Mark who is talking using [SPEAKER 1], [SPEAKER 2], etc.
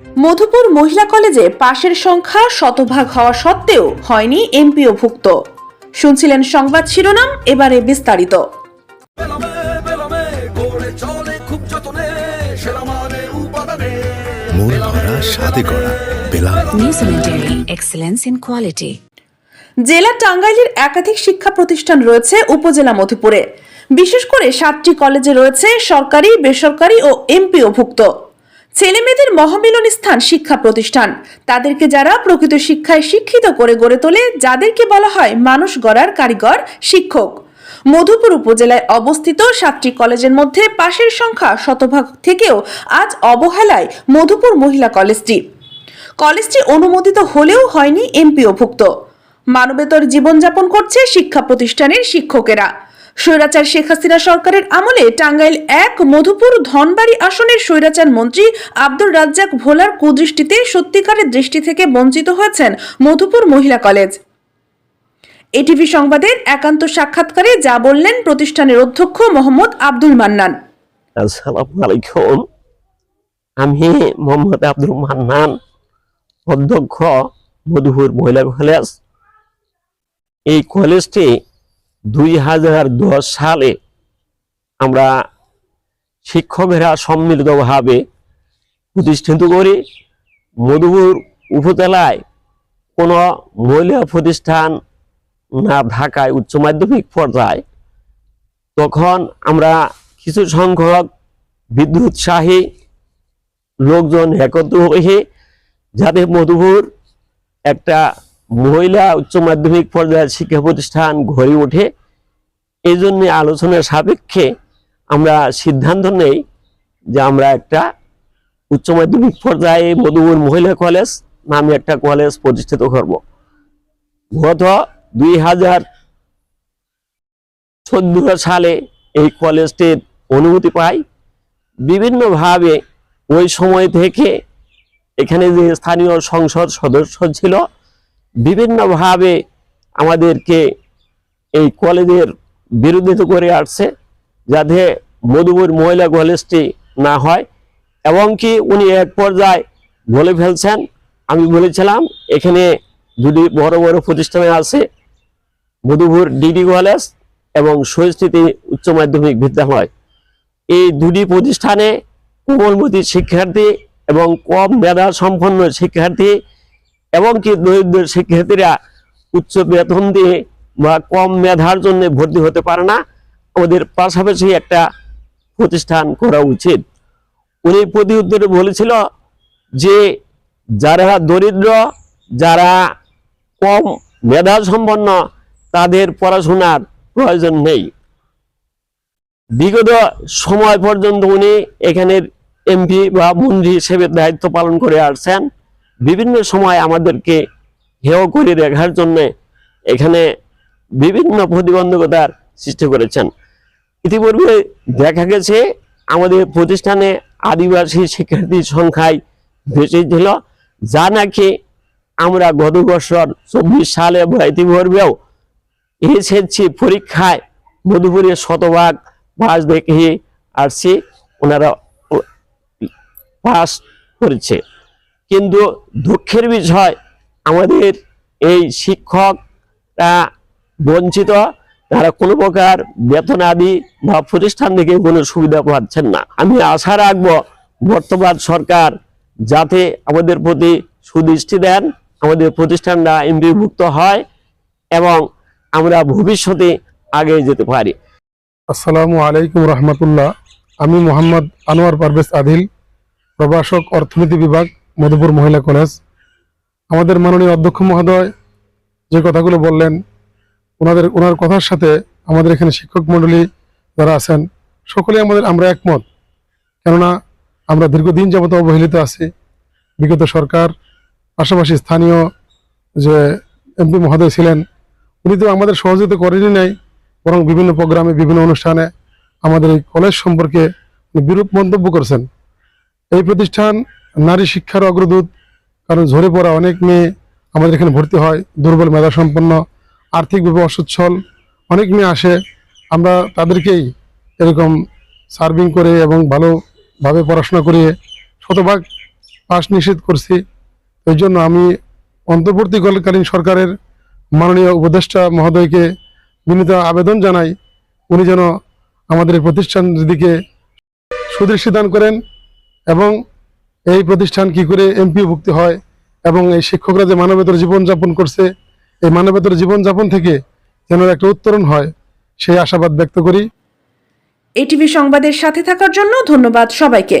[SPEAKER 1] মধুপুর মহিলা কলেজে পাশের সংখ্যা শতভাগ হওয়া সত্ত্বেও হয়নি এমপিও ভুক্ত শুনছিলেন সংবাদ শিরোনাম এবারে বিস্তারিত।
[SPEAKER 2] মানে
[SPEAKER 3] ভরা পেলাম
[SPEAKER 4] quality.
[SPEAKER 1] জেলা টাঙ্গাইলের একাধিক শিক্ষা প্রতিষ্ঠান রয়েছে উপজেলা মধুপুরে। বিশেষ করে সাতটি কলেজে রয়েছে সরকারি বেসরকারি ও এমপিও ভুক্ত ছেলেমেয়েদের মহামিলন স্থান শিক্ষা প্রতিষ্ঠান। তাদেরকে যারা প্রকৃত শিক্ষায় শিক্ষিত করে গড়ে তোলে, যাদেরকে বলা হয় মানুষ গড়ার কারিগর, শিক্ষক। মধুপুর উপজেলায় অবস্থিত সাতটি কলেজের মধ্যে পাশের সংখ্যা শতভাগ থেকেও আজ অবহেলায় মধুপুর মহিলা কলেজটি। কলেজটি অনুমোদিত হলেও হয়নি এমপিওভুক্ত। মানবেতর জীবনযাপন করছে শিক্ষা প্রতিষ্ঠানের শিক্ষকেরা। স্বৈরাচার শেখ হাসিনা সরকারের আমলে টাঙ্গাইল এক, মধুপুর ধনবাড়ি আসনের স্বৈরাচার মন্ত্রী আব্দুর রাজ্জাক ভোলার কুদৃষ্টিতে সত্যিকারের দৃষ্টি থেকে বঞ্চিত হয়েছেন মধুপুর মহিলা কলেজ। এটিভি সংবাদের একান্ত সাক্ষাৎকারে যা বললেন প্রতিষ্ঠানের অধ্যক্ষ মোহাম্মদ আব্দুল মান্নান।
[SPEAKER 5] আমি মোহাম্মদ আব্দুল মান্নান, অধ্যক্ষ মধুপুর মহিলা কলেজ। এই কলেজটি দুই হাজার দশ সালে আমরা শিক্ষকেরা সম্মিলিতভাবে প্রতিষ্ঠিত করি মধুপুর উপজেলায় কোনো মহিলা প্রতিষ্ঠান না থাকায় উচ্চ মাধ্যমিক পর্যায়ে, তখন আমরা কিছু সংখ্যক বিদ্যুৎসাহী লোকজন একত্র হয়ে যাতে মধুপুর একটা মহিলা উচ্চ মাধ্যমিক পর্যায়ের শিক্ষা প্রতিষ্ঠান গড়ে ওঠে এই জন্য আলোচনার সাপেক্ষে আমরা সিদ্ধান্ত নেই যে আমরা একটা উচ্চ মাধ্যমিক পর্যায়ে মধুপুর মহিলা কলেজ নামে একটা কলেজ প্রতিষ্ঠিত করব। গত দুই হাজার চোদ্দ সালে এই কলেজটির অনুমতি পাই। বিভিন্নভাবে ওই সময় থেকে এখানে যে স্থানীয় সংসদ সদস্য ছিল বিভিন্নভাবে আমাদেরকে এই কলেজের বিরোধিতা করে আসছে যাতে মধুপুর মহিলা কলেজটি না হয় এবং কি উনি এক পর্যায়ে বলে ফেলছেন, আমি বলেছিলাম, এখানে দুটি বড় বড় প্রতিষ্ঠানে আছে, মধুপুর ডিডি কলেজ এবং সহিষ্ণুতি উচ্চ মাধ্যমিক বিদ্যালয়। এই দুটি প্রতিষ্ঠানে কোমলমতি শিক্ষার্থী এবং কম মেধা সম্পন্ন শিক্ষার্থী এবং কি দরিদ্র শিক্ষার্থীরা উচ্চ বেতন দিয়ে বা কম মেধার জন্য ভর্তি হতে পারে না। ওদের পাশাপাশি একটা প্রতিষ্ঠান করা উচিত। উনি প্রতি উত্তরে বলেছিল যে, যারা দরিদ্র, যারা কম মেধা সম্পন্ন তাদের পড়াশোনার প্রয়োজন নেই। বিগত সময় পর্যন্ত উনি এখানের এমপি বা মন্ত্রী হিসেবে দায়িত্ব পালন করে আসছেন। বিভিন্ন সময় আমাদেরকে হেয় করে দেখার জন্য এখানে বিভিন্ন প্রতিবন্ধকতার সৃষ্টি করেছেন। ইতিপূর্বে দেখা গেছে, আমাদের প্রতিষ্ঠানে আদিবাসী শিক্ষার্থীর সংখ্যায় বেশি ছিল, যা নাকি আমরা গত বছর চব্বিশ সালে ইতিপূর্বেও এসএসসি পরীক্ষায় মধুপুরে শতভাগ পাস দেখে আসছি, ওনারা পাস করেছে। কিন্তু দুঃখের বিষয়, আমাদের এই শিক্ষকরা বঞ্চিত, তারা কোনো প্রকার বেতন আদি বা প্রতিষ্ঠান থেকে কোনো সুবিধা পাচ্ছেন না। আমি আশা রাখব, বর্তমান সরকার যাতে আমাদের প্রতি সুদৃষ্টি দেন, আমাদের প্রতিষ্ঠানরা এমপিভুক্ত হয় এবং আমরা ভবিষ্যতে আগে যেতে পারি।
[SPEAKER 6] আসসালামু আলাইকুম রহমতুল্লাহ। আমি মোহাম্মদ আনোয়ার পারভেজ আদিল, প্রভাষক অর্থনীতি বিভাগ। মধুপুর মহিলা কলেজ। আমাদের মাননীয় অধ্যক্ষ মহোদয় যে কথাগুলো বললেন, ওনাদের, ওনার কথার সাথে আমাদের এখানে শিক্ষক মণ্ডলী যারা আছেন, সকলেই আমাদের, আমরা একমত। কেননা আমরা দীর্ঘদিন যাবত অবহেলিত আছি। বিগত সরকার, পাশাপাশি স্থানীয় যে এমপি মহোদয় ছিলেন, উনি তো আমাদের সহযোগিতা করেনই নাই, বরং বিভিন্ন প্রোগ্রামে, বিভিন্ন অনুষ্ঠানে আমাদের এই কলেজ সম্পর্কে বিরূপ মন্তব্য করছেন। এই প্রতিষ্ঠান নারী শিক্ষার অগ্রদূত, কারণ ঝরে পড়া অনেক মেয়ে আমাদের এখানে ভর্তি হয়, দুর্বল মেধা সম্পন্ন আর্থিকভাবে অসচ্ছল, অনেক মেয়ে আসে। আমরা তাদেরকেই এরকম সার্ভিং করে এবং ভালোভাবে পড়াশোনা করিয়ে শতভাগ পাশ নিষেধ করছি। এই জন্য আমি অন্তর্বর্তীকালীন সরকারের মাননীয় উপদেষ্টা মহোদয়কে বিনীত আবেদন জানাই। উনি যেন আমাদের এই প্রতিষ্ঠানের দিকে সুদৃষ্টি দান করেন এবং এই প্রতিষ্ঠান কি করে এমপিভুক্তি হয় এবং এই শিক্ষকরা যে মানবেতর জীবনযাপন করছে, এই মানবেতর জীবনযাপন থেকে যেন একটা উত্তরণ হয়, সেই আশাবাদ ব্যক্ত করি।
[SPEAKER 1] এটিভি সংবাদের সাথে থাকার জন্য ধন্যবাদ সবাইকে।